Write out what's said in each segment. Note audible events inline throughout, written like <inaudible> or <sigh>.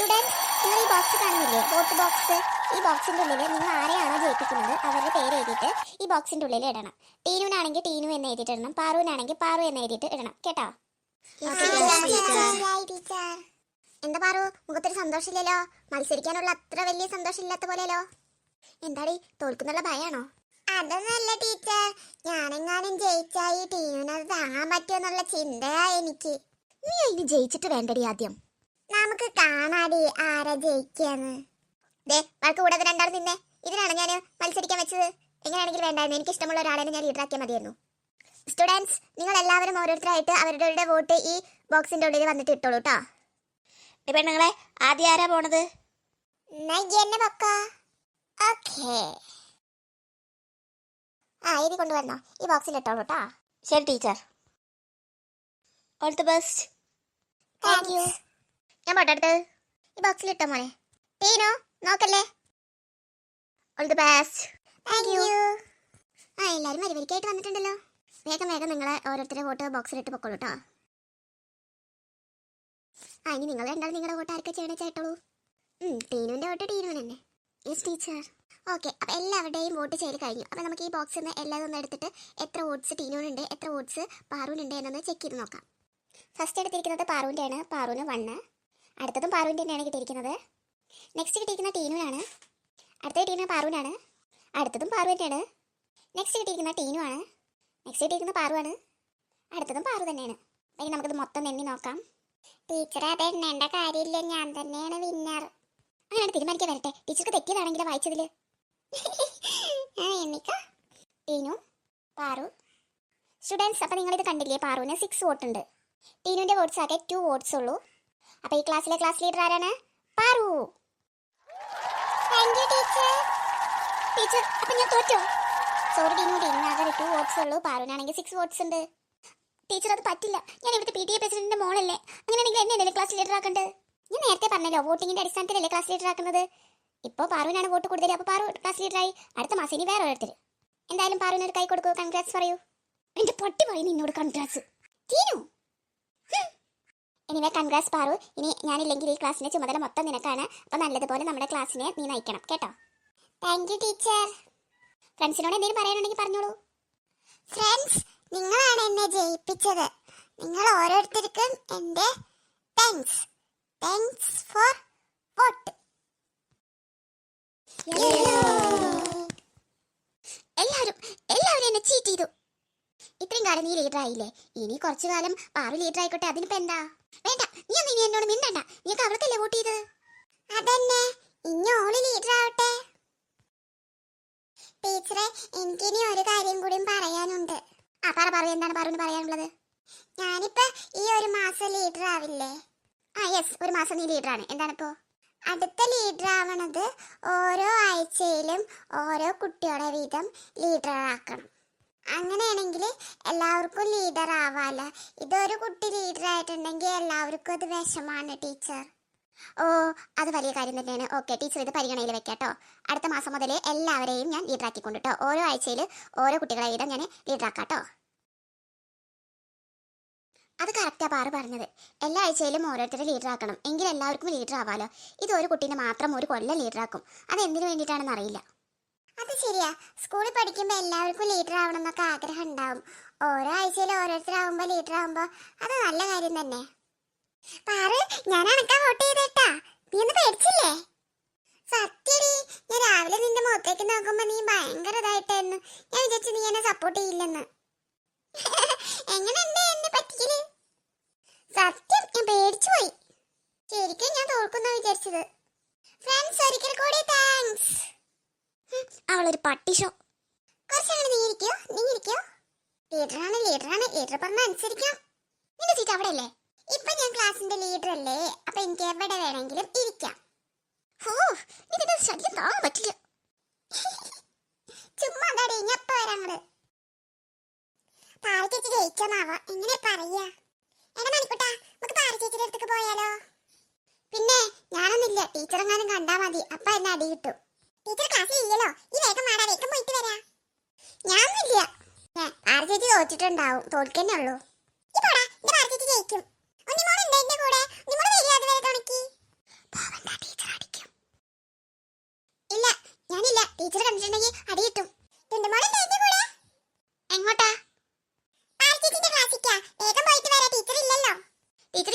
Students നിങ്ങൾ ഈ box കാണുന്നില്ലേ? വോട്ട് ബോക്സ് ഈ ബോക്സിന്റെ ഉള്ളിൽ നിങ്ങൾ ആരെയാണോ ജയിപ്പിക്കുന്നത്? അവരുടെ പേര് എഴുതിയിട്ട് ഈ ബോക്സിന്റെ ഉള്ളിൽ ഇടണം. ടീനുവിനാണെങ്കിൽ ടീനു എന്ന് എഴുതിയിട്ട് ഇടണം. പാറുവിനാണെങ്കിൽ പാറു എന്ന് എഴുതിയിട്ട് ഇടണം. കേട്ടോ? എന്താ പാറു? മുഖത്തൊരു സന്തോഷമില്ലല്ലോ? മത്സരിക്കാനുള്ള അത്ര വലിയ സന്തോഷമില്ലാത്ത പോലെയല്ലോ? എന്താടി തോൽക്കുന്നുള്ള ഭയാണോ? അതൊന്നല്ല ടീച്ചർ ഞാനെങ്ങാനും ജയിച്ചായി ടീമിനത് താങ്ങാൻ പറ്റുമെന്നുള്ള ചിന്തയാ എനിക്ക്. നീ അതിന് ജയിച്ചിട്ട് വേണ്ടടി ആദ്യം. നമുക്ക് കാണാടി ആരാ ജയിക്കാന്ന്. ദേ വഴക്ക് കൂടാതെ രണ്ടാളും നിന്നെ. ഇതിനാണ് ഞാൻ മത്സരിക്കാൻ വെച്ചത്? എങ്ങനെയാണെങ്കിലും വേണ്ടായിരുന്നു. എനിക്ക് ഇഷ്ടമുള്ള ഒരാളെ ഞാൻ ലീഡറാക്കിയാൽ മതിയായിരുന്നു. സ്റ്റുഡൻസ് നിങ്ങൾ എല്ലാവരും ഓരോരുത്തരായിട്ട് അവരുടെ വോട്ട് ഈ ബോക്സിന്റെ ഉള്ളിൽ വന്നിട്ട് ഇട്ടോളൂ കേട്ടോ പെണ്ണുങ്ങളെ ആദ്യം ആരാ പോണത്? ഓക്കേ. ആ ഇത് കൊണ്ടുവരണോ ഈ ബോക്സിൽ ഇട്ടോളൂ കേട്ടോ ശരി teacher. All the best thank you ഞാൻ പോട്ടെ അടുത്ത് ഈ ബോക്സിൽ ഇട്ടോ മോനെ. ടീനോ നോക്കല്ലേ? All the best thank you ആ എല്ലാവരും വരിവരിക്കായിട്ട് വന്നിട്ടുണ്ടല്ലോ. വേഗം വേഗം നിങ്ങളെ ഓരോരുത്തരുടെ ബോക്സിൽ ഇട്ട് പൊക്കോളൂ കേട്ടോ ആ ഇനി നിങ്ങൾ രണ്ടാളും നിങ്ങളുടെ വോട്ട് ആർക്കാ ചെയ്യണേ ചേട്ടോളൂ? ടീനുവിന്റെ വോട്ട് ടീനുവിന് തന്നെ യെസ് ടീച്ചർ ഓക്കെ അപ്പോൾ എല്ലാവരുടെയും വോട്ട് ചെയ്ത് കഴിഞ്ഞു. അപ്പോൾ നമുക്ക് ഈ ബോക്സിൽ നിന്ന് എല്ലാം ഒന്ന് എടുത്തിട്ട് എത്ര വോട്ട്സ് ടീനുവിനുണ്ട് എത്ര വോട്ട്സ് പാറുവിനുണ്ട് എന്നൊന്ന് ചെക്ക് ചെയ്ത് നോക്കാം. ഫസ്റ്റ് എടുത്തിരിക്കുന്നത് പാറുവിന്റെ ആണ് പാറുവിന് വണ്ണ് അടുത്തതും പാറുവിന്റെ തന്നെയാണ് കിട്ടിയിരിക്കുന്നത്. നെക്സ്റ്റ് കിട്ടിയിരിക്കുന്ന ടീനുവിനാണ്. അടുത്ത കിട്ടിയിരിക്കുന്ന പാറുവിനാണ്. അടുത്തതും പാറുവിന്റെയാണ് നെക്സ്റ്റ് കിട്ടിയിരിക്കുന്ന ടീനുവാണ്. നെക്സ്റ്റ് കിട്ടിയിരിക്കുന്ന പാറുവാണ്. അടുത്തതും പാറു തന്നെയാണ്. അല്ലെങ്കിൽ നമുക്കിത് മൊത്തം എണ്ണി നോക്കാം. ടീച്ചറെ അത് എണ്ണേണ്ട കാര്യമില്ല. ഞാൻ തന്നെയാണ് വിന്നർ അങ്ങനെയാണ് തീരുമാനിക്കാൻ വരട്ടെ. ടീച്ചർക്ക് തെറ്റിയതാണെങ്കിലും വായിച്ചതിൽ ആ എണ്ണിക്ക. ടീനു പാറു. സ്റ്റുഡൻസ് അപ്പം നിങ്ങളിത് കണ്ടില്ലേ? പാറുവിന് സിക്സ് വോട്ടുണ്ട്. ടീനുവിന്റെ വോട്ട്സ് ആകെ ടു വോട്ട്സ് ഉള്ളൂ. അപ്പോൾ ഈ ക്ലാസ്സിലെ ക്ലാസ് ലീഡർ ആരാണ്? പാറു. ടീച്ചർ ടീച്ചർ അപ്പം ഞാൻ തോറ്റോ. സോറി ടീമു ടീനിന് ആകെ ടു വോട്ട്സ് ഉള്ളൂ. പാറുവിനാണെങ്കിൽ സിക്സ് വോട്ട്സ് ഉണ്ട്. ടീച്ചർ അത് പറ്റില്ല. ഞാൻ ഇവിടുത്തെ പി ടി എ പ്രസിഡന്റിന്റെ മോളല്ലേ. അങ്ങനെയാണെങ്കിൽ എന്നെ അല്ലേ ക്ലാസ് ലീഡർ ആക്കണ്ടത് ഞാൻ നേരത്തെ പറഞ്ഞല്ലോ വോട്ടിങ്ങിന്റെ അടിസ്ഥാനത്തിലല്ലേ ക്ലാസ് ലീഡർ ആക്കുന്നത്. ഇപ്പോൾ പാറുവിനാണ് വോട്ട് കൂടുതൽ അപ്പോൾ പാറു ക്ലാസ് ലീഡറായി അടുത്ത മാസം ഇനി വേറെ ഓരോരുത്തർ എന്തായാലും പാറുവിനൊരു കൈ കൊടുക്കൂ. കൺഗ്രാറ്റ്സ് പറയൂ. എന്റെ പൊട്ടി പറയും നിന്നോട് congrats Tinu anyway congrats Paru ഇനി ഞാനില്ലെങ്കിൽ ഈ ക്ലാസ്സിന്റെ ചുമതല മൊത്തം നിനക്കാണ്. അപ്പോൾ നല്ലതുപോലെ നമ്മുടെ ക്ലാസ്സിനെ നീ നയിക്കണം. കേട്ടോ? താങ്ക് യു ടീച്ചർ ഫ്രണ്ട്സിനോട് എന്തെങ്കിലും പറയാനുണ്ടെങ്കിൽ പറഞ്ഞോളൂ. ഫ്രണ്ട്സ് നിങ്ങളാണ് എന്നെ ജയിപ്പിച്ചത്. നിങ്ങൾ ഓരോരുത്തർക്കും എന്റെ താങ്ക്സ് താങ്ക്സ് ഫോർ വോട്ട് എല്ലാവരും എല്ലാവരും എന്നെ ചീറ്റ് ചെയ്തു. ഇത്രയും കാലം നീ ലീഡർ ആയില്ലേ? ഇനി കുറച്ചു കാലം പാറു ലീഡർ ആയിക്കോട്ടെ. അതിനിപ്പോ എന്താ? വേണ്ട. നീ ഒന്നും ഇനി എന്നോട് മിണ്ടണ്ട. നീക്ക് അവർക്കല്ലേ വോട്ട് ചെയ്തത്? അതന്നെ. ഇനി ഓൾ ലീഡർ ആവട്ടെ. ടീച്ചറെ എനിക്കിനി ഒരു കാര്യം കൂടി പറയാനുണ്ട്. ആ പറ പറ. എന്താണ് പറഞ്ഞു പറയാനുള്ളത്? ഞാനിപ്പോ ഈ ഒരു മാസം ലീഡർ ആവില്ലേ? ആ യെസ് ഒരു മാസം നീ ലീഡർ ആണ്. എന്താണിപ്പോ? അടുത്ത ലീഡർ ആവണത് ഓരോ ആഴ്ചയിലും ഓരോ കുട്ടിയുടെ വീതം ലീഡർ ആക്കണം. അങ്ങനെയാണെങ്കിൽ എല്ലാവർക്കും ലീഡർ ആവാല? ഇതൊരു കുട്ടി ലീഡർ ആയിട്ടുണ്ടെങ്കിൽ എല്ലാവർക്കും അത് വിഷമാണ് ടീച്ചർ ഓ അത് വലിയ കാര്യം തന്നെയാണ്. ഓക്കെ ടീച്ചർ ഇത് പരിഗണനയിൽ വെക്കാട്ടോ. അടുത്ത മാസം മുതൽ എല്ലാവരെയും ഞാൻ ലീഡർ ആക്കിക്കൊണ്ട് കേട്ടോ ഓരോ ആഴ്ചയിൽ ഓരോ കുട്ടികളെ വീതം ഞാൻ ലീഡർ ആക്കാട്ടോ. അത് കറക്റ്റാ പാറ് പറഞ്ഞത്. എല്ലാ ആഴ്ചയിലും ഓരോരുത്തരെ ലീഡർ ആക്കണം. എങ്കിൽ എല്ലാവർക്കും ലീഡർ ആവാലോ? ഇത് ഒരു കുട്ടീനെ മാത്രം ഒരു കൊല്ലം ലീഡർ ആക്കും. അത് എന്തിനു വേണ്ടിയിട്ടാണെന്ന് അറിയില്ല. അത് ശരിയാ. സ്കൂളിൽ പഠിക്കുമ്പോൾ എല്ലാവർക്കും ലീഡർ ആവണം എന്നൊക്കെ ആഗ്രഹം ഉണ്ടാവും. ഓരോ ആഴ്ചയിൽ ഓരോരുത്തരാകുമ്പോൾ ലീഡർ ആവുമ്പോൾ അത് നല്ല കാര്യം തന്നെ. പാറ ഞാൻ അണക്കാ വോട്ട് ചെയ്തേട്ടാ. നീ ഒന്ന് പേടിച്ചില്ലേ? സത്യടി ഞാൻ രാവിലെ നിന്റെ മുഖത്തേക്ക് നോക്കുമ്പോൾ നീ ഭയങ്കര ഇതായിട്ടായിരുന്നു. ഞാൻ വിചാരിച്ചു നീ എന്നെ സപ്പോർട്ട് ചെയ്യില്ലെന്ന്. <laughs> എങ്ങനെയുണ്ട് എന്നെ പറ്റിക്കൽ? സത്യം ഞാൻ പേടിച്ചു പോയി. ശരിക്കും ഞാൻ തോൽക്കുന്ന വിചാരിച്ചത്. ഫ്രണ്ട്സ് ഒരിക്കൽ കൂടി താങ്ക്സ് അവളൊരു പട്ടി ഷോ കുറച്ചങ്ങനെ നീ നീ പറഞ്ഞ നിന്റെ സീറ്റ് ഞാൻ ലീഡർ അല്ലേ? എനിക്ക് എവിടെ വേണമെങ്കിലും ഇരിക്കാം. നിന്റെ <laughs> എങ്ങനെ പറയാ? മണിക്കുട്ടാ നമുക്ക് അടുത്തേക്ക് പോയാലോ? പിന്നെ ഞാനൊന്നില്ല ടീച്ചറെങ്ങാനും കണ്ടാ മതി. അപ്പൊ എന്നെ അടി കിട്ടും. ടീച്ചർ ഈ വേഗം വേഗം പോയിട്ട് വരാ. ജയിക്കും. ഇല്ല ഞാനില്ല. ടീച്ചർ കൂടെ? എങ്ങോട്ടാ? ക്ലാസ്സിക്കാ വേഗം പോയിട്ട് വരാ ടീച്ചർ ഇല്ലല്ലോ. ടീച്ചർ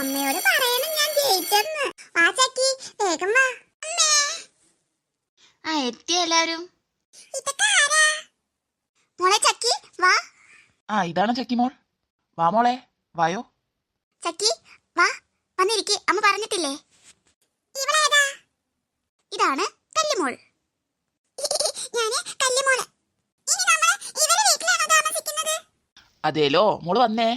അമ്മയോട് പറയണം ഞാൻ ജയിച്ചെന്ന്. വാ ചാക്കി വേഗം വാ. ആ എത്തി എല്ലാവരും? മോളെ ചക്കി വാ. ആ ഇതാണ് ചക്കി മോൾ? വാ മോളെ വായോ. ചക്കി വാ. വന്നിരിക്കെ അമ്മ പറഞ്ഞിട്ടില്ലേ? ഇവളേതാ? ഇതാണ് കല്ലുമോൾ. ഞാൻ കല്ലുമോൾ. അതെലോ മോൾ വന്നേ.